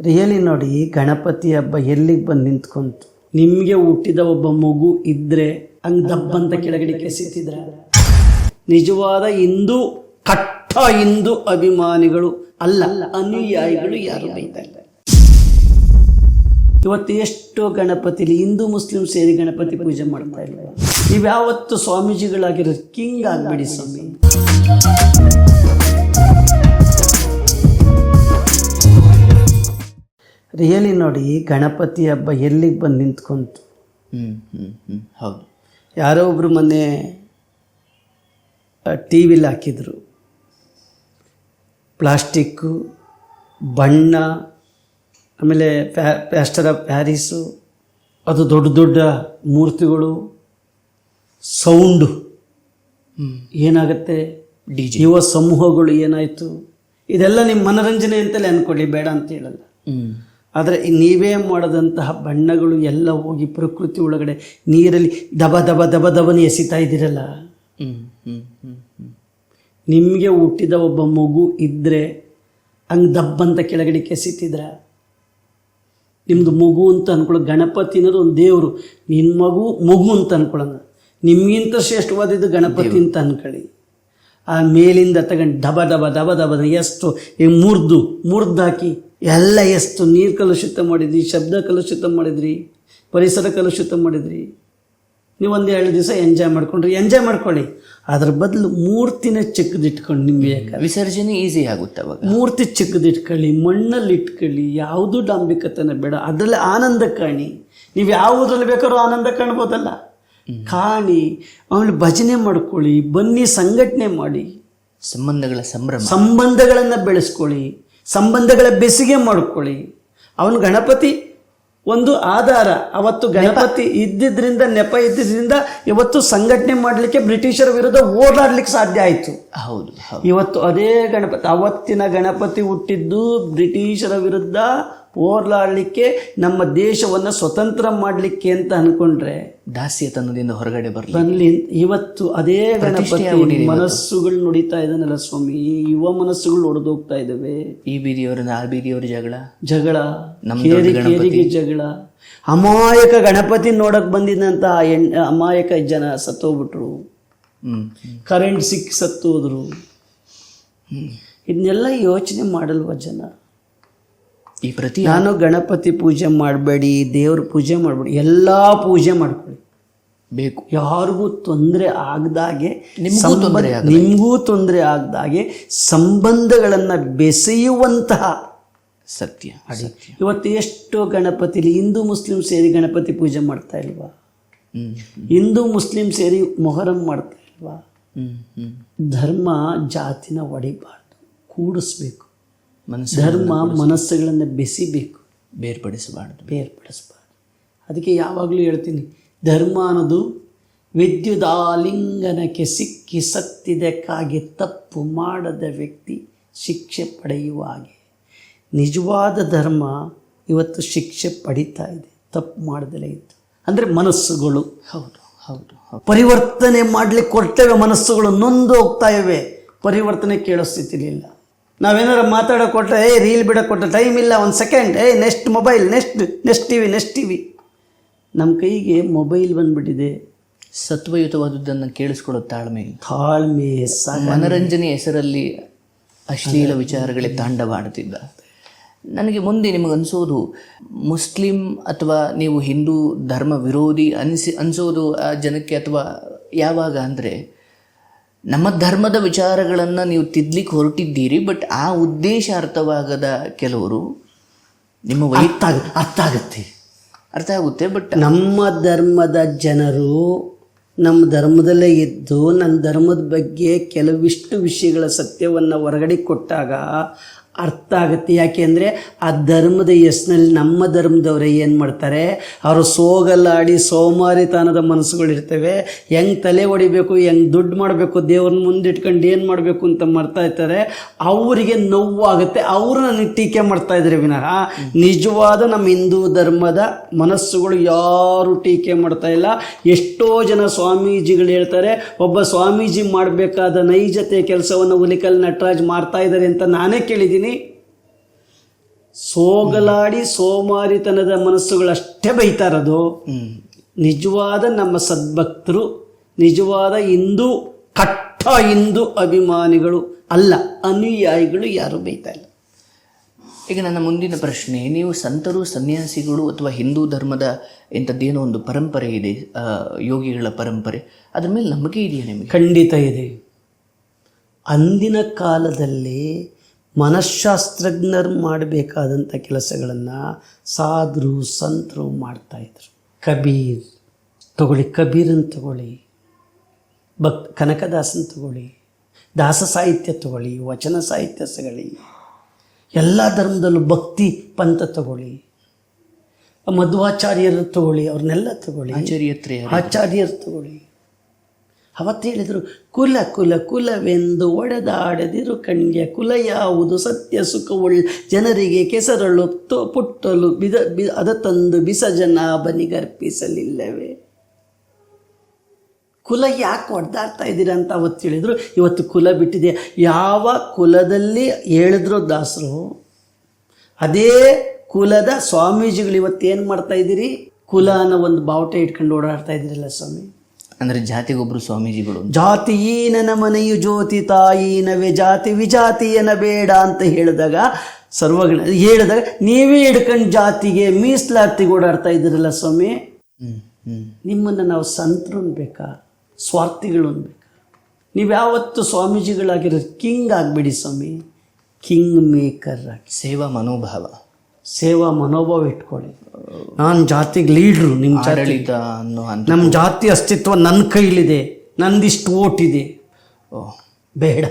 Really ನೋಡಿ ಗಣಪತಿ ಹಬ್ಬ ಎಲ್ಲಿಗೆ ಬಂದು ನಿಂತ್ಕೊಂತು? ನಿಮಗೆ ಹುಟ್ಟಿದ ಒಬ್ಬ ಮಗು ಇದ್ರೆ ಹಂಗ್ ದಬ್ಬಂತ ಕೆಳಗಡೆ ಕೆಸಿತಿದ್ರೆ? ನಿಜವಾದ ಹಿಂದೂ ಕಟ್ಟ ಹಿಂದೂ ಅಭಿಮಾನಿಗಳು ಅಲ್ಲ ಅನುಯಾಯಿಗಳು ಯಾರು ಇವತ್ತು ಎಷ್ಟು ಗಣಪತಿಲಿ ಹಿಂದೂ ಮುಸ್ಲಿಂ ಸೇರಿ ಗಣಪತಿ ಪೂಜೆ ಮಾಡ್ತಾ ಇಲ್ಲ. ಇವ್ಯಾವತ್ತು ಸ್ವಾಮೀಜಿಗಳಾಗಿರೋ ಕಿಂಗ್ ಆಗ್ಬೇಡಿ ಸ್ವಾಮಿ. ರಿಯಲಿ ನೋಡಿ ಗಣಪತಿ ಹಬ್ಬ ಎಲ್ಲಿಗೆ ಬಂದು ನಿಂತ್ಕೊಂತು? ಹ್ಞೂ ಹ್ಞೂ ಹ್ಞೂ ಹೌದು. ಯಾರೋ ಒಬ್ಬರು ಮೊನ್ನೆ ಟಿ ವಿಲಿ ಹಾಕಿದ್ರು. ಪ್ಲಾಸ್ಟಿಕ್ಕು ಬಣ್ಣ ಆಮೇಲೆ ಪ್ಯಾ ಪ್ಯಾಸ್ಟರ್ ಆಫ್ ಪ್ಯಾರಿಸು ಅದು ದೊಡ್ಡ ದೊಡ್ಡ ಮೂರ್ತಿಗಳು ಸೌಂಡು. ಏನಾಗುತ್ತೆ? D J. ಯುವ ಸಮೂಹಗಳು ಏನಾಯಿತು? ಇದೆಲ್ಲ ನಿಮ್ಮ ಮನರಂಜನೆ ಅಂತಲೇ ಅಂದ್ಕೊಳ್ಳಿ ಬೇಡ ಅಂತ ಹೇಳಲ್ಲ. ಆದರೆ ನೀವೇ ಮಾಡದಂತಹ ಬಣ್ಣಗಳು ಎಲ್ಲ ಹೋಗಿ ಪ್ರಕೃತಿ ಒಳಗಡೆ ನೀರಲ್ಲಿ ದಬ ದಬ ದಬ ದಬನ ಎಸಿತಾ ಇದ್ದೀರಲ್ಲ? ನಿಮಗೆ ಹುಟ್ಟಿದ ಒಬ್ಬ ಮಗು ಇದ್ದರೆ ಹಂಗೆ ದಬ್ಬಂತ ಕೆಳಗಡೆ ಕೆಸಿತಿದ್ರ? ನಿಮ್ಮದು ಮಗು ಅಂತ ಅನ್ಕೊಳ್ಳೋ ಗಣಪತಿ ಅನ್ನೋದು ಒಂದು ದೇವರು ನಿನ್ನ ಮಗು ಮಗು ಅಂತ ಅನ್ಕೊಳ್ಳೋಣ. ನಿಮಗಿಂತ ಶ್ರೇಷ್ಠವಾದಿದ್ದು ಗಣಪತಿ ಅಂತ ಅನ್ಕೊಳ್ಳಿ. ಆ ಮೇಲಿಂದ ತಗೊಂಡು ದಬ ದಬ ದಬ ದಬ ಎಷ್ಟು ಈ ಮುರಿದು ಮುರಿದಾಕಿ. ಎಲ್ಲ ಎಷ್ಟು ನೀರು ಕಲುಷಿತ ಮಾಡಿದ್ರಿ ಶಬ್ದ ಕಲುಷಿತ ಮಾಡಿದ್ರಿ ಪರಿಸರ ಕಲುಷಿತ ಮಾಡಿದ್ರಿ. ನೀವು ಒಂದು ಎರಡು ದಿವಸ ಎಂಜಾಯ್ ಮಾಡ್ಕೊಂಡ್ರಿ ಎಂಜಾಯ್ ಮಾಡ್ಕೊಳ್ಳಿ. ಅದ್ರ ಬದಲು ಮೂರ್ತಿನ ಚಿಕ್ಕದಿಟ್ಕೊಂಡು ನಿಮ್ಗೆ ವಿಸರ್ಜನೆ ಈಸಿ ಆಗುತ್ತೆ ಅವಾಗ. ಮೂರ್ತಿ ಚಿಕ್ಕದಿಟ್ಕೊಳ್ಳಿ ಮಣ್ಣಲ್ಲಿ ಇಟ್ಕೊಳ್ಳಿ ಯಾವುದೂ ಡಾಂಬಿಕತನ ಬೇಡ ಅದರಲ್ಲಿ ಆನಂದ ಕಾಣಿ. ನೀವು ಯಾವುದ್ರಲ್ಲಿ ಬೇಕಾದ್ರೂ ಆನಂದ ಕಾಣ್ಬೋದಲ್ಲ. ಕಾಣಿ ಆಮೇಲೆ ಭಜನೆ ಮಾಡ್ಕೊಳ್ಳಿ ಬನ್ನಿ ಸಂಘಟನೆ ಮಾಡಿ. ಸಂಬಂಧಗಳ ಸಂಭ್ರಮ. ಸಂಬಂಧಗಳನ್ನು ಬೆಳೆಸ್ಕೊಳ್ಳಿ. ಸಂಬಂಧಗಳ ಬೆಸಿಗೆ ಮಾಡ್ಕೊಳ್ಳಿ. ಅವನು ಗಣಪತಿ ಒಂದು ಆಧಾರ. ಅವತ್ತು ಗಣಪತಿ ಇದ್ದಿದ್ದರಿಂದ ನೆಪ ಇದ್ದಿದ್ದರಿಂದ ಇವತ್ತು ಸಂಘಟನೆ ಮಾಡಲಿಕ್ಕೆ ಬ್ರಿಟಿಷರ ವಿರುದ್ಧ ಓಡಾಡ್ಲಿಕ್ಕೆ ಸಾಧ್ಯ ಆಯಿತು. ಹೌದು ಹೌದು. ಇವತ್ತು ಅದೇ ಗಣಪತಿ ಅವತ್ತಿನ ಗಣಪತಿ ಹುಟ್ಟಿದ್ದು ಬ್ರಿಟಿಷರ ವಿರುದ್ಧ ಹೋರಾಡಲಿಕ್ಕೆ ನಮ್ಮ ದೇಶವನ್ನು ಸ್ವತಂತ್ರ ಮಾಡಲಿಕ್ಕೆ ಅಂತ ಅನ್ಕೊಂಡ್ರೆ ದಾಸ್ಯತನದಿಂದ ಹೊರಗಡೆ ಬರಲಿ ಇವತ್ತು ಅದೇ ಗಣಪತಿ ಮನಸ್ಸುಗಳು ನುಡಿತಾ ಇದ್ದಾನಲ್ಲ ಸ್ವಾಮಿ ಈ ಯುವ ಮನಸ್ಸುಗಳು ಒಡೆದೋಗ್ತಾ ಇದ್ದಾವೆ. ಈ ಬೀದಿಯವರಿಂದ ಆ ಬೀದಿಯವ್ರ ಜಗಳ? ಜಗಳ ನಮ್ಮ ಜಗಳ. ಅಮಾಯಕ ಗಣಪತಿ ನೋಡಕ್ ಬಂದಿದ್ದಂತ ಎಣ್ ಅಮಾಯಕ ಜನ ಸತ್ತೋಗ್ಬಿಟ್ರು. ಹ್ಮ್ ಕರೆಂಟ್ ಸಿಕ್ಕಿ ಸತ್ತೋದ್ರು. ಇದನ್ನೆಲ್ಲ ಯೋಚನೆ ಮಾಡಲ್ವ ಜನ? ಈ ಪ್ರತಿ ನಾನು ಗಣಪತಿ ಪೂಜೆ ಮಾಡಬೇಡಿ ದೇವ್ರ ಪೂಜೆ ಮಾಡಬೇಡಿ ಎಲ್ಲ ಪೂಜೆ ಮಾಡ್ಕೊಳ್ಳಿ. ಬೇಕು. ಯಾರಿಗೂ ತೊಂದರೆ ಆಗದಾಗೆ ತೊಂದರೆ ತೊಂದ್ರೆ ನಿಮಗೂ ತೊಂದರೆ ಆಗದಾಗೆ ಸಂಬಂಧಗಳನ್ನು ಬೆಸೆಯುವಂತಹ ಸತ್ಯ ಇವತ್ತು ಎಷ್ಟು ಗಣಪತಿಲಿ ಹಿಂದೂ ಮುಸ್ಲಿಂ ಸೇರಿ ಗಣಪತಿ ಪೂಜೆ ಮಾಡ್ತಾ ಇಲ್ವಾ? ಹಿಂದೂ ಮುಸ್ಲಿಂ ಸೇರಿ ಮೊಹರಂ ಮಾಡ್ತಾ ಇಲ್ವಾ? ಧರ್ಮ ಜಾತಿನ ಒಡಿಬಾರ್ದು ಕೂಡಿಸ್ಬೇಕು. ಮನಸ್ಸು ಧರ್ಮ ಮನಸ್ಸುಗಳನ್ನು ಬೆಸಿಬೇಕು. ಬೇರ್ಪಡಿಸಬಾರ್ದು. ಬೇರ್ಪಡಿಸಬಾರ್ದು. ಅದಕ್ಕೆ ಯಾವಾಗಲೂ ಹೇಳ್ತೀನಿ ಧರ್ಮ ಅನ್ನೋದು ವಿದ್ಯುದಾಲಿಂಗನಕ್ಕೆ ಸಿಕ್ಕಿ ಸತ್ತಿದಕ್ಕಾಗಿ ತಪ್ಪು ಮಾಡದ ವ್ಯಕ್ತಿ ಶಿಕ್ಷೆ ಪಡೆಯುವ ಹಾಗೆ. ನಿಜವಾದ ಧರ್ಮ ಇವತ್ತು ಶಿಕ್ಷೆ ಪಡಿತಾ ಇದೆ. ತಪ್ಪು ಮಾಡದಲೇ ಇತ್ತು. ಅಂದರೆ ಮನಸ್ಸುಗಳು. ಹೌದು ಹೌದು ಹೌದು. ಪರಿವರ್ತನೆ ಮಾಡಲಿಕ್ಕೆ ಕೊಡ್ತೇವೆ ಮನಸ್ಸುಗಳು ನೊಂದು ಹೋಗ್ತಾ ಇವೆ. ಪರಿವರ್ತನೆ ಕೇಳೋ ಸ್ಥಿತಿಲಿಲ್ಲ ನಾವೇನಾರು ಮಾತಾಡೋ ಕೊಟ್ಟರೆ ಏ ರೀಲ್ ಬಿಡೋ ಕೊಟ್ಟರೆ ಟೈಮ್ ಇಲ್ಲ ಒಂದು ಸೆಕೆಂಡ್ ಏ next mobile next next T V next T V ನಮ್ಮ ಕೈಗೆ ಮೊಬೈಲ್ ಬಂದುಬಿಟ್ಟಿದೆ. ಸತ್ವಯುತವಾದದ್ದನ್ನು ಕೇಳಿಸ್ಕೊಳ್ಳೋ ತಾಳ್ಮೆ. ತಾಳ್ಮೆ ಮನರಂಜನೆ ಹೆಸರಲ್ಲಿ ಅಶ್ಲೀಲ ವಿಚಾರಗಳೇ ತಾಂಡವಾಡುತ್ತಿದ್ದ. ನನಗೆ ಮುಂದೆ ನಿಮಗನ್ಸೋದು ಮುಸ್ಲಿಂ ಅಥವಾ ನೀವು ಹಿಂದೂ ಧರ್ಮ ವಿರೋಧಿ ಅನಿಸಿ ಅನಿಸೋದು ಆ ಜನಕ್ಕೆ ಅಥವಾ ಯಾವಾಗ ಅಂದರೆ ನಮ್ಮ ಧರ್ಮದ ವಿಚಾರಗಳನ್ನು ನೀವು ತಿದ್ಲಿಕ್ಕೆ ಹೊರಟಿದ್ದೀರಿ ಬಟ್ ಆ ಉದ್ದೇಶ ಅರ್ಥವಾಗದ ಕೆಲವರು ನಿಮ್ಮ ಅರ್ಥ ಅರ್ಥ ಆಗುತ್ತೆ. ಅರ್ಥ ಆಗುತ್ತೆ ಬಟ್ ನಮ್ಮ ಧರ್ಮದ ಜನರು ನಮ್ಮ ಧರ್ಮದಲ್ಲೇ ಇದ್ದು ನನ್ನ ಧರ್ಮದ ಬಗ್ಗೆ ಕೆಲವಿಷ್ಟು ವಿಷಯಗಳ ಸತ್ಯವನ್ನು ಹೊರಗಡೆ ಕೊಟ್ಟಾಗ ಅರ್ಥ ಆಗುತ್ತೆ. ಯಾಕೆಂದರೆ ಆ ಧರ್ಮದ ಹೆಸ್ನಲ್ಲಿ ನಮ್ಮ ಧರ್ಮದವರೇ ಏನು ಮಾಡ್ತಾರೆ? ಅವರು ಸೋಗಲ್ಲಾಡಿ ಸೋಮಾರಿತನದ ಮನಸ್ಸುಗಳಿರ್ತವೆ. ಹೆಂಗೆ ತಲೆ ಹೊಡಿಬೇಕು, ಹೆಂಗೆ ದುಡ್ಡು ಮಾಡಬೇಕು, ದೇವ್ರನ್ನ ಮುಂದಿಟ್ಕೊಂಡು ಏನು ಮಾಡಬೇಕು ಅಂತ ಮಾಡ್ತಾ ಇರ್ತಾರೆ. ಅವರಿಗೆ ನೋವಾಗುತ್ತೆ ಅವರು ನನಗೆ ಟೀಕೆ ಮಾಡ್ತಾ ಇದ್ದಾರೆ ವಿನಃ ನಿಜವಾದ ನಮ್ಮ ಹಿಂದೂ ಧರ್ಮದ ಮನಸ್ಸುಗಳು ಯಾರು ಟೀಕೆ ಮಾಡ್ತಾ ಇಲ್ಲ. ಎಷ್ಟೋ ಜನ ಸ್ವಾಮೀಜಿಗಳು ಹೇಳ್ತಾರೆ, ಒಬ್ಬ ಸ್ವಾಮೀಜಿ ಮಾಡಬೇಕಾದ ನೈಜತೆ ಕೆಲಸವನ್ನು ಹುಲಿಕಲ್ ನಟರಾಜ್ ಮಾಡ್ತಾ ಇದ್ದಾರೆ ಅಂತ ನಾನೇ ಕೇಳಿದ್ದೀನಿ. ಸೋಗಲಾಡಿ ಸೋಮಾರಿತನದ ಮನಸ್ಸುಗಳಷ್ಟೇ ಬೈತಾರದು. ನಿಜವಾದ ನಮ್ಮ ಸದ್ಭಕ್ತರು ನಿಜವಾದ ಹಿಂದೂ ಕಟ್ಟ ಹಿಂದೂ ಅಭಿಮಾನಿಗಳು ಅಲ್ಲ ಅನುಯಾಯಿಗಳು ಯಾರು ಬೈತಾ ಇಲ್ಲ. ಈಗ ನನ್ನ ಮುಂದಿನ ಪ್ರಶ್ನೆ ನೀವು ಸಂತರು ಸನ್ಯಾಸಿಗಳು ಅಥವಾ ಹಿಂದೂ ಧರ್ಮದ ಇಂಥದ್ದೇನೋ ಒಂದು ಪರಂಪರೆ ಇದೆ ಯೋಗಿಗಳ ಪರಂಪರೆ ಅದ್ರ ಮೇಲೆ ನಂಬಿಕೆ ಇದೆಯಾ ನಿಮಗೆ? ಖಂಡಿತ ಇದೆ. ಅಂದಿನ ಕಾಲದಲ್ಲಿ ಮನಃಶಾಸ್ತ್ರಜ್ಞರು ಮಾಡಬೇಕಾದಂಥ ಕೆಲಸಗಳನ್ನು ಸಾಧು ಸಂತರು ಮಾಡ್ತಾಯಿದ್ರು ಕಬೀರ್ ತಗೊಳ್ಳಿ ಕಬೀರನ್ನು ತಗೊಳ್ಳಿ ಭಕ್ ಕನಕದಾಸನ ತಗೊಳ್ಳಿ ದಾಸ ಸಾಹಿತ್ಯ ತಗೊಳ್ಳಿ ವಚನ ಸಾಹಿತ್ಯ ತಗೊಳ್ಳಿ ಎಲ್ಲ ಧರ್ಮದಲ್ಲೂ ಭಕ್ತಿ ಪಂಥ ತಗೊಳ್ಳಿ ಮಧ್ವಾಚಾರ್ಯರು ತಗೊಳ್ಳಿ ಅವ್ರನ್ನೆಲ್ಲ ತಗೊಳ್ಳಿ ಆಚಾರ್ಯತ್ರಿ ಆಚಾರ್ಯರು ತಗೊಳ್ಳಿ. ಅವತ್ತು ಹೇಳಿದರು, ಕುಲ ಕುಲ, ಕುಲವೆಂದು ಒಡೆದಾಡದಿರು ಕಣ್ಯ ಕುಲ ಯಾವುದು ಸತ್ಯ ಸುಖವುಳ್ ಜನರಿಗೆ ಕೆಸರಳು ತೊ, ಪುಟ್ಟಲು ಬಿದ, ಬಿ ಅದ ತಂದು ಬಿಸಜನ ಬನಿಗರ್ಪಿಸಲಿಲ್ಲವೇ ಕುಲ ಯಾಕೆ ಒಡೆದಾಡ್ತಾ ಇದ್ದೀರಾ ಅಂತ ಅವತ್ತು ಹೇಳಿದರು, ಇವತ್ತು ಕುಲ ಬಿಟ್ಟಿದೆ. ಯಾವ ಕುಲದಲ್ಲಿ ಹೇಳಿದ್ರು ದಾಸರು, ಅದೇ ಕುಲದ ಸ್ವಾಮೀಜಿಗಳು ಇವತ್ತು ಏನು ಮಾಡ್ತಾ ಇದ್ದೀರಿ? ಕುಲ ಅನ್ನೋ ಒಂದು ಬಾವುಟ ಇಟ್ಕೊಂಡು ಓಡಾಡ್ತಾ ಇದ್ದೀರಲ್ಲ ಸ್ವಾಮಿ. ಅಂದ್ರೆ ಜಾತಿಗೊಬ್ಬರು ಸ್ವಾಮೀಜಿಗಳು ಜಾತಿಯೇನ ಜಾತಿಯೀನನ ಮನೆಯು ಜ್ಯೋತಿ ತಾಯಿನವೇ ಜಾತಿ ವಿಜಾತಿಯನ ಬೇಡ ಅಂತ ಹೇಳಿದಾಗ ಸರ್ವಗಣ ಹೇಳಿದಾಗ ನೀವೇ ಹಿಡ್ಕೊಂಡು ಜಾತಿಗೆ ಮೀಸಲಾತಿಗೆ ಓಡಾಡ್ತಾ ಇದ್ದೀರಲ್ಲ ಸ್ವಾಮಿ? ನಿಮ್ಮನ್ನು ನಾವು ಸಂತರು ಬೇಕಾ? ಸ್ವಾರ್ಥಿಗಳು ಬೇಕಾ? ನೀವು ಯಾವತ್ತು ಸ್ವಾಮೀಜಿಗಳಾಗಿರೋ ಕಿಂಗ್ ಆಗಬೇಡಿ ಸ್ವಾಮಿ. ಕಿಂಗ್ ಮೇಕರ್ ಆಗಿ. ಸೇವಾ ಮನೋಭಾವ. ಸೇವಾ ಮನೋಭಾವ ಇಟ್ಕೊಳ್ಳಿ. ನಾನು ಜಾತಿಗೆ ಲೀಡ್ರು ನಿಮ್ಮ ಜಾತಿ. ಅನ್ನೋ ನಮ್ಮ ಜಾತಿ ಅಸ್ತಿತ್ವ ನನ್ನ ಕೈಲಿದೆ ನಂದಿಷ್ಟು ಓಟಿದೆ. ಬೇಡ.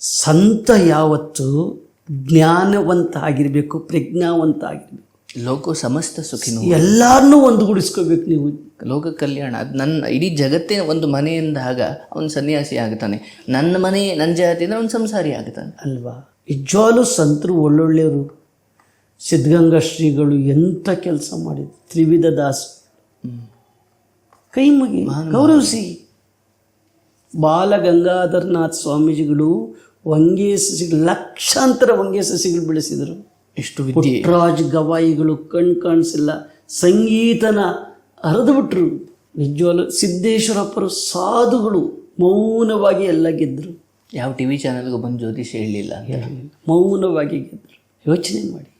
ಸಂತ ಯಾವತ್ತು ಜ್ಞಾನವಂತ ಆಗಿರಬೇಕು ಪ್ರಜ್ಞಾವಂತ ಆಗಿರಬೇಕು ಲೋಕ ಸಮಸ್ತ ಸುಖಿನೋ ಎಲ್ಲಾರನ್ನು ಒಂದುಗೂಡಿಸ್ಕೋಬೇಕು ನೀವು. ಲೋಕ ಕಲ್ಯಾಣ ಅದು ನನ್ನ ಇಡೀ ಜಗತ್ತೇ ಒಂದು ಮನೆ ಎಂದಾಗ ಅವನು ಸನ್ಯಾಸಿ ಆಗ್ತಾನೆ. ನನ್ನ ಮನೆ ನನ್ನ ಜಾತಿ ಅಂದ್ರೆ ಅವನು ಸಂಸಾರಿ ಆಗ್ತಾನೆ. ಅಲ್ವಾ? ನಿಜವಾಗ್ಲೂ ಸಂತರು ಒಳ್ಳೊಳ್ಳೆಯವರು. ಸಿದ್ಧಗಂಗಾ ಶ್ರೀಗಳು ಎಂಥ ಕೆಲಸ ಮಾಡಿದ್ರು. ತ್ರಿವಿಧ ದಾಸ. ಕೈ ಮುಗಿ ಗೌರವಿಸಿ. ಬಾಲಗಂಗಾಧರನಾಥ್ ಸ್ವಾಮೀಜಿಗಳು ವಂಗೆ ಸಸಿಗಳು ಲಕ್ಷಾಂತರ ವಂಗೆ ಸಸಿಗಳು ಬೆಳೆಸಿದರು. ಎಷ್ಟು ಪುಟ್ಟರಾಜ್ ಗವಾಯಿಗಳು ಕಣ್ ಕಾಣಿಸಿಲ್ಲ. ಸಂಗೀತನ ಹರಿದು ಬಿಟ್ರು. ನಿಜವಾಗ್ಲು ಸಿದ್ದೇಶ್ವರಪ್ಪರು ಸಾಧುಗಳು ಮೌನವಾಗಿ ಎಲ್ಲ ಗೆದ್ದರು ಯಾವ ಟಿ ವಿ ಚಾನಲ್ಗೂ ಬಂದು ಜ್ಯೋತಿಷ ಹೇಳಲಿಲ್ಲ ಅಂತ. ಮೌನವಾಗಿ ಗೆದ್ದರು ಯೋಚನೆ ಮಾಡಿ.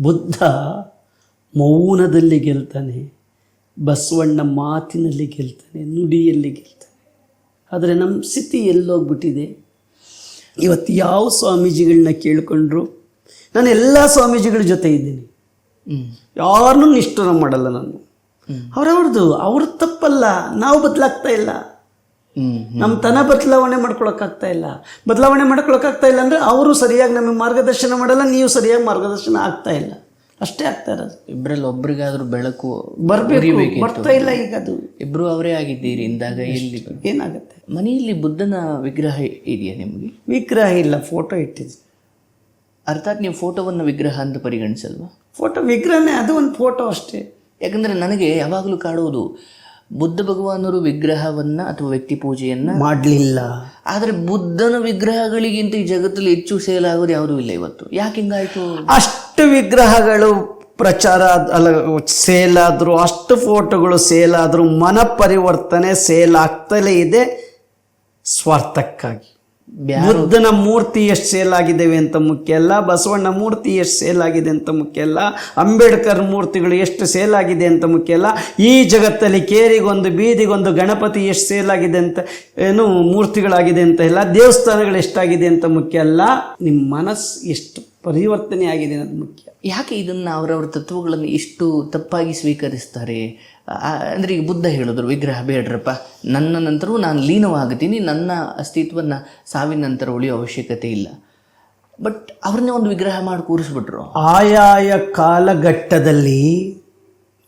ಬುದ್ಧ ಮೌನದಲ್ಲಿ ಗೆಲ್ತಾನೆ ಬಸವಣ್ಣ ಮಾತಿನಲ್ಲಿ ಗೆಲ್ತಾನೆ ನುಡಿಯಲ್ಲಿ ಗೆಲ್ತಾನೆ. ಆದರೆ ನಮ್ಮ ಸ್ಥಿತಿ ಎಲ್ಲೋಗ್ಬಿಟ್ಟಿದೆ. ಇವತ್ತು ಯಾವ ಸ್ವಾಮೀಜಿಗಳನ್ನ ಕೇಳಿಕೊಂಡ್ರು? ನಾನು ಎಲ್ಲ ಸ್ವಾಮೀಜಿಗಳ ಜೊತೆ ಇದ್ದೀನಿ. ಯಾರನ್ನೂ ನಿಷ್ಠುರ ಮಾಡಲ್ಲ ನಾನು. ಅವ್ರವ್ರದ್ದು ಅವ್ರ ತಪ್ಪಲ್ಲ ನಾವು ಬದಲಾಗ್ತಾ ಇಲ್ಲ. ನಮ್ಮ ತನ ಬದಲಾವಣೆ ಮಾಡ್ಕೊಳಕ್ಕಾಗ್ತಾ ಇಲ್ಲ. ಬದಲಾವಣೆ ಮಾಡ್ಕೊಳಕ್ಕಾಗ್ತಾ ಇಲ್ಲ ಅಂದರೆ ಅವರು ಸರಿಯಾಗಿ ನಮಗೆ ಮಾರ್ಗದರ್ಶನ ಮಾಡಲ್ಲ ನೀವು ಸರಿಯಾಗಿ ಮಾರ್ಗದರ್ಶನ ಆಗ್ತಾ ಇಲ್ಲ. ಅಷ್ಟೇ ಆಗ್ತಾ ಇರೋದು. ಇಬ್ಬರಲ್ಲಿ ಒಬ್ರಿಗಾದ್ರೂ ಬೆಳಕು ಬರಬೇಕು ಬರ್ತಾ ಇಲ್ಲ ಈಗ ಅದು. ಇಬ್ರು ಅವರೇ ಆಗಿದ್ದೀರಿ ಇಂದಾಗ ಎಲ್ಲಿ ಏನಾಗುತ್ತೆ? ಮನೆಯಲ್ಲಿ ಬುದ್ಧನ ವಿಗ್ರಹ ಇದೆಯಾ ನಿಮಗೆ? ವಿಗ್ರಹ ಇಲ್ಲ ಫೋಟೋ ಇಟ್ಟಿದ್ವಿ ಅರ್ಥಾತ್ ನೀವು ಫೋಟೋವನ್ನು ವಿಗ್ರಹ ಅಂತ ಪರಿಗಣಿಸಲ್ವಾ? ಫೋಟೋ ವಿಗ್ರಹನೇ ಅದು ಒಂದು ಫೋಟೋ ಅಷ್ಟೇ. ಯಾಕಂದ್ರೆ ನನಗೆ ಯಾವಾಗಲೂ ಕಾಡುವುದು ಬುದ್ಧ ಭಗವಾನರು ವಿಗ್ರಹವನ್ನ ಅಥವಾ ವ್ಯಕ್ತಿ ಪೂಜೆಯನ್ನ ಮಾಡಲಿಲ್ಲ. ಆದರೆ ಬುದ್ಧನ ವಿಗ್ರಹಗಳಿಗಿಂತ ಈ ಜಗತ್ತಲ್ಲಿ ಹೆಚ್ಚು ಸೇಲ್ ಆಗೋದು ಯಾವುದೂ ಇಲ್ಲ ಇವತ್ತು. ಯಾಕೆ ಹಿಂಗಾಯ್ತು ಅಷ್ಟು ವಿಗ್ರಹಗಳು ಪ್ರಚಾರ ಅಲ್ಲ ಸೇಲ್ ಆದ್ರು ಅಷ್ಟು ಫೋಟೋಗಳು ಸೇಲ್ ಆದ್ರು ಮನ ಪರಿವರ್ತನೆ ಸೇಲ್ ಆಗ್ತಲೇ ಇದೆ ಸ್ವಾರ್ಥಕ್ಕಾಗಿ. ಬುದ್ಧನ ಮೂರ್ತಿ ಎಷ್ಟು ಸೇಲ್ ಆಗಿದ್ದೇವೆ ಅಂತ ಮುಖ್ಯ ಅಲ್ಲ, ಬಸವಣ್ಣ ಮೂರ್ತಿ ಎಷ್ಟು ಸೇಲ್ ಆಗಿದೆ ಅಂತ ಮುಖ್ಯ ಅಲ್ಲ, ಅಂಬೇಡ್ಕರ್ ಮೂರ್ತಿಗಳು ಎಷ್ಟು ಸೇಲ್ ಆಗಿದೆ ಅಂತ ಮುಖ್ಯ ಅಲ್ಲ, ಈ ಜಗತ್ತಲ್ಲಿ ಕೇರಿಗೊಂದು, ಬೀದಿಗೊಂದು ಗಣಪತಿ ಎಷ್ಟು ಸೇಲ್ ಆಗಿದೆ ಅಂತ, ಏನು ಮೂರ್ತಿಗಳಾಗಿದೆ ಅಂತ ಇಲ್ಲ, ದೇವಸ್ಥಾನಗಳು ಎಷ್ಟಾಗಿದೆ ಅಂತ ಮುಖ್ಯ ಅಲ್ಲ ನಿಮ್ಮ ಮನಸ್ಸು ಎಷ್ಟು ಪರಿವರ್ತನೆ ಆಗಿದೆ ಅನ್ನೋದು ಮುಖ್ಯ. ಯಾಕೆ ಇದನ್ನು ಅವರವರ ತತ್ವಗಳನ್ನು ಇಷ್ಟು ತಪ್ಪಾಗಿ ಸ್ವೀಕರಿಸ್ತಾರೆ? ಅಂದರೆ ಈಗ ಬುದ್ಧ ಹೇಳಿದ್ರು ವಿಗ್ರಹ ಬೇಡ್ರಪ್ಪ ನನ್ನ ನಂತರವೂ ನಾನು ಲೀನವಾಗ್ತೀನಿ ನನ್ನ ಅಸ್ತಿತ್ವವನ್ನು ಸಾವಿನ ನಂತರ ಉಳಿಯೋ ಅವಶ್ಯಕತೆ ಇಲ್ಲ. ಬಟ್ ಅವ್ರನ್ನೇ ಒಂದು ವಿಗ್ರಹ ಮಾಡಿ ಕೂರಿಸ್ಬಿಟ್ರು. ಆಯಾಯ ಕಾಲಘಟ್ಟದಲ್ಲಿ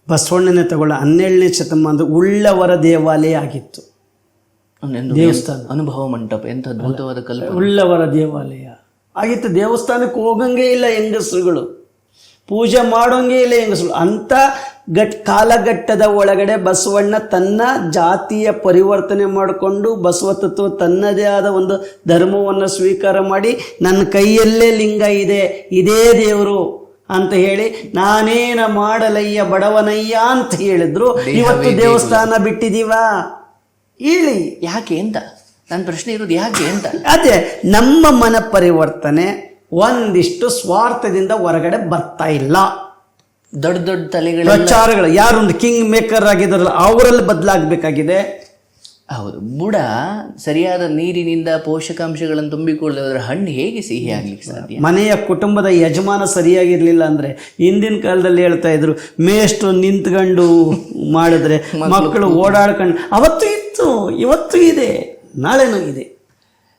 ಬಸವಣ್ಣನ ತಗೊಳ್ಳ ಹನ್ನೆರಡನೇ ಶತಮಾನದ ಉಳ್ಳವರ ದೇವಾಲಯ ಆಗಿತ್ತು. ದೇವಸ್ಥಾನ. ಅನುಭವ ಮಂಟಪ ಎಂಥ ಅದ್ಭುತವಾದ ಕಲ್ಪ ಉಳ್ಳವರ ದೇವಾಲಯ. ಆಗಿತ್ತು. ದೇವಸ್ಥಾನಕ್ಕೆ ಹೋಗಂಗೆ ಇಲ್ಲ ಹೆಂಗಸರುಗಳು. ಪೂಜೆ ಮಾಡೋಂಗೆ ಇಲ್ಲ ಹೆಂಗಸರು. ಅಂಥ ಘಟ್ ಕಾಲಘಟ್ಟದ ಒಳಗಡೆ ಬಸವಣ್ಣ ತನ್ನ ಜಾತಿಯ ಪರಿವರ್ತನೆ ಮಾಡಿಕೊಂಡು ಬಸವ ತತ್ವ ತನ್ನದೇ ಆದ ಒಂದು ಧರ್ಮವನ್ನು ಸ್ವೀಕಾರ ಮಾಡಿ ನನ್ನ ಕೈಯಲ್ಲೇ ಲಿಂಗ ಇದೆ ಇದೇ ದೇವರು ಅಂತ ಹೇಳಿ ನಾನೇನ ಮಾಡಲಯ್ಯ ಬಡವನಯ್ಯ ಅಂತ ಹೇಳಿದ್ರು. ಇವತ್ತು ದೇವಸ್ಥಾನ ಬಿಟ್ಟಿದೀವಾ? ಹೇಳಿ ಯಾಕೆ ಅಂತ? ನನ್ನ ಪ್ರಶ್ನೆ ಇರೋದು ಯಾಕೆ ಅಂತ. ಅದೇ ನಮ್ಮ ಮನ ಪರಿವರ್ತನೆ ಒಂದಿಷ್ಟು ಸ್ವಾರ್ಥದಿಂದ ಹೊರಗಡೆ ಬರ್ತಾ ಇಲ್ಲ. ದೊಡ್ಡ ದೊಡ್ಡ ತಲೆಗಳ ಪ್ರಚಾರಗಳು ಯಾರೊಂದು ಕಿಂಗ್ ಮೇಕರ್ ಆಗಿದಾರಲ್ಲ ಅವರಲ್ಲಿ ಬದಲಾಗಬೇಕಾಗಿದೆ. ಹೌದು ಬುಡ ಸರಿಯಾದ ನೀರಿನಿಂದ ಪೋಷಕಾಂಶಗಳನ್ನು ತುಂಬಿಕೊಳ್ಳೋದ್ರ ಹಣ್ಣು ಹೇಗೆ ಸಿಹಿ ಆಗ್ಲಿಕ್ಕೆ ಸಾಧ್ಯ? ಮನೆಯ ಕುಟುಂಬದ ಯಜಮಾನ ಸರಿಯಾಗಿರ್ಲಿಲ್ಲ ಅಂದ್ರೆ ಹಿಂದಿನ ಕಾಲದಲ್ಲಿ ಹೇಳ್ತಾ ಇದ್ರು ಮೇಷ್ಟು ನಿಂತ್ಕೊಂಡು ಮಾಡಿದ್ರೆ ಮಕ್ಕಳು ಓಡಾಡ್ಕೊಂಡು ಅವತ್ತು ಇತ್ತು ಇವತ್ತು ಇದೆ. ನಾಳೆನೂ ಇದೆ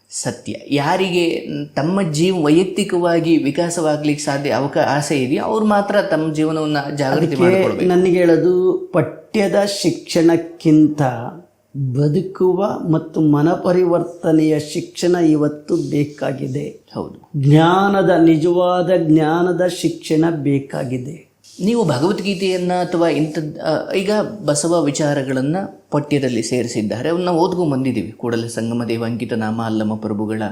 ಸತ್ಯ. ಯಾರಿಗೆ ತಮ್ಮ ಜೀವ ವೈಯಕ್ತಿಕವಾಗಿ ವಿಕಾಸವಾಗ್ಲಿಕ್ಕೆ ಸಾಧ್ಯ ಅವಕಾಶ ಆಸೆ ಇದೆಯೋ ಅವ್ರು ಮಾತ್ರ ತಮ್ಮ ಜೀವನವನ್ನು ಜಾಗೃತಿ ನನಗೆ ಹೇಳೋದು ಪಠ್ಯದ ಶಿಕ್ಷಣಕ್ಕಿಂತ ಬದುಕುವ ಮತ್ತು ಮನ ಪರಿವರ್ತನೆಯ ಶಿಕ್ಷಣ ಇವತ್ತು ಬೇಕಾಗಿದೆ. ಹೌದು. ಜ್ಞಾನದ ನಿಜವಾದ ಜ್ಞಾನದ ಶಿಕ್ಷಣ ಬೇಕಾಗಿದೆ. ನೀವು ಭಗವದ್ಗೀತೆಯನ್ನು ಅಥವಾ ಇಂಥದ್ದು ಈಗ ಬಸವ ವಿಚಾರಗಳನ್ನು ಪಠ್ಯದಲ್ಲಿ ಸೇರಿಸಿದ್ದಾರೆ. ಅವನ್ನ ಓದ್ಗೂ ಬಂದಿದ್ದೀವಿ. ಕೂಡಲೇ ಸಂಗಮ ದೇವ ಅಂಕಿತನಾಮ ಅಲ್ಲಮ ಪ್ರಭುಗಳ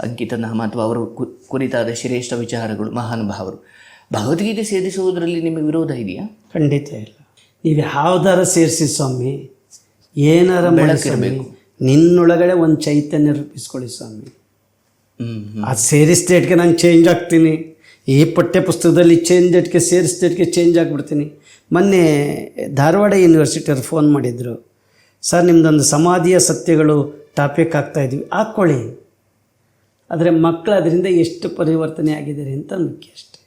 ಅಂಕಿತನಾಮ ಅಥವಾ ಅವರು ಕುರಿತಾದ ಶ್ರೇಷ್ಠ ವಿಚಾರಗಳು ಮಹಾನುಭಾವರು ಭಗವದ್ಗೀತೆ ಸೇರಿಸುವುದರಲ್ಲಿ ನಿಮಗೆ ವಿರೋಧ ಇದೆಯಾ? ಖಂಡಿತ ಇಲ್ಲ. ನೀವು ಯಾವ್ದಾರ ಸೇರಿಸಿ ಸ್ವಾಮಿ ಏನಾರ ಬೆಳಕಿರಬೇಕು. ನಿನ್ನೊಳಗಡೆ ಒಂದು ಚೈತನ್ಯ ರೂಪಿಸ್ಕೊಳ್ಳಿ ಸ್ವಾಮಿ. ಅದು ಸೇರಿಸ್ದೇಟ್ಗೆ ನಾನು ಚೇಂಜ್ ಆಗ್ತೀನಿ. ಈ ಪಠ್ಯ ಪುಸ್ತಕದಲ್ಲಿ ಚೇಂಜ್ ಡೇಟ್ಗೆ ಸೇರಿಸ್ದೇಟ್ಗೆ ಚೇಂಜ್ ಆಗಿಬಿಡ್ತೀನಿ. ಮೊನ್ನೆ ಧಾರವಾಡ ಯೂನಿವರ್ಸಿಟಿಯವ್ರು ಫೋನ್ ಮಾಡಿದರು. ಸರ್ ನಿಮ್ಮದೊಂದು ಸಮಾಧಿಯ ಸತ್ಯಗಳು ಟಾಪಿಕ್ ಆಗ್ತಾಯಿದ್ವಿ ಹಾಕ್ಕೊಳ್ಳಿ. ಆದರೆ ಮಕ್ಕಳು ಅದರಿಂದ ಎಷ್ಟು ಪರಿವರ್ತನೆ ಆಗಿದ್ದಾರೆ ಅಂತ ಮುಖ್ಯ ಅಷ್ಟೆ.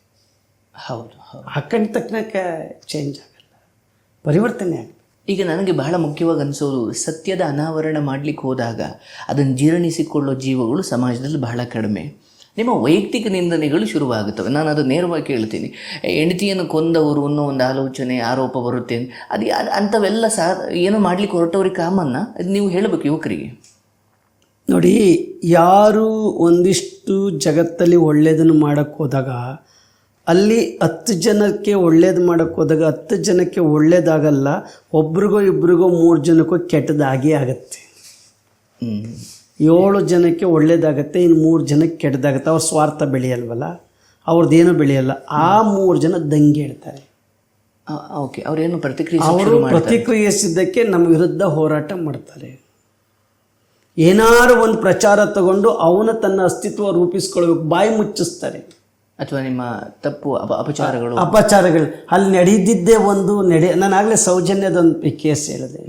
ಹೌದು ಹೌದು. ಹಾಕೊಂಡ ತಕ್ಷಣಕ್ಕೆ ಚೇಂಜ್ ಆಗಲ್ಲ. ಪರಿವರ್ತನೆ ಆಗಲ್ಲ ಈಗ ನನಗೆ ಬಹಳ ಮುಖ್ಯವಾಗಿ ಅನಿಸೋದು ಸತ್ಯದ ಅನಾವರಣ ಮಾಡಲಿಕ್ಕೆ ಹೋದಾಗ ಅದನ್ನು ಜೀರ್ಣಿಸಿಕೊಳ್ಳೋ ಜೀವಗಳು ಸಮಾಜದಲ್ಲಿ ಬಹಳ ಕಡಿಮೆ. ನಿಮ್ಮ ವೈಯಕ್ತಿಕ ನಿಂದನೆಗಳು ಶುರುವಾಗುತ್ತವೆ. ನಾನು ಅದು ನೇರವಾಗಿ ಕೇಳ್ತೀನಿ ಹೆಂಡತಿಯನ್ನು ಕೊಂದವರು ಅನ್ನೋ ಒಂದು ಆಲೋಚನೆ ಆರೋಪ ಬರುತ್ತೆ. ಅದು ಅಂಥವೆಲ್ಲ ಸಾ ಏನು ಮಾಡಲಿಕ್ಕೆ ಹೊರಟವ್ರಿಗೆ ಕಾಮನ್ನ? ಅದು ನೀವು ಹೇಳಬೇಕು ಯುವಕರಿಗೆ. ನೋಡಿ ಯಾರು ಒಂದಿಷ್ಟು ಜಗತ್ತಲ್ಲಿ ಒಳ್ಳೆಯದನ್ನು ಮಾಡೋಕ್ಕೆ ಹೋದಾಗ ಅಲ್ಲಿ ಹತ್ತು ಜನಕ್ಕೆ ಒಳ್ಳೇದು ಮಾಡೋಕ್ಕೆ ಹೋದಾಗ ಹತ್ತು ಜನಕ್ಕೆ ಒಳ್ಳೇದಾಗಲ್ಲ ಒಬ್ರಿಗೋ ಇಬ್ರಿಗೋ ಮೂರು ಜನಕ್ಕೋ ಕೆಟ್ಟದಾಗೇ ಆಗತ್ತೆ. ಏಳು ಜನಕ್ಕೆ ಒಳ್ಳೇದಾಗತ್ತೆ ಇನ್ನು ಮೂರು ಜನಕ್ಕೆ ಕೆಟ್ಟದಾಗತ್ತೆ. ಅವ್ರ ಸ್ವಾರ್ಥ ಬೆಳೆಯಲ್ವಲ್ಲ? ಅವ್ರದ್ದೇನು ಬೆಳೆಯಲ್ಲ. ಆ ಮೂರು ಜನ ದಂಗೆ ಇಡ್ತಾರೆ ಓಕೆ. ಅವರೇನು ಪ್ರತಿಕ್ರಿಯೆ ಅವರು ಪ್ರತಿಕ್ರಿಯಿಸಿದ್ದಕ್ಕೆ ನಮ್ಮ ವಿರುದ್ಧ ಹೋರಾಟ ಮಾಡ್ತಾರೆ. ಏನಾರು ಒಂದು ಪ್ರಚಾರ ತಗೊಂಡು ಅವನ ತನ್ನ ಅಸ್ತಿತ್ವ ರೂಪಿಸ್ಕೊಳ್ಬೇಕು ಬಾಯಿ ಮುಚ್ಚಿಸ್ತಾರೆ. ಅಥವಾ ನಿಮ್ಮ ತಪ್ಪು ಅಪ ಅಪಚಾರಗಳು? ಅಪಚಾರಗಳು. ಅಲ್ಲಿ ನಡೆದಿದ್ದೇ ಒಂದು ನಡೆ ನಾನು ಆಗಲೇ ಸೌಜನ್ಯದೊಂದು ಕೇಸ್ ಹೇಳಿದೆ.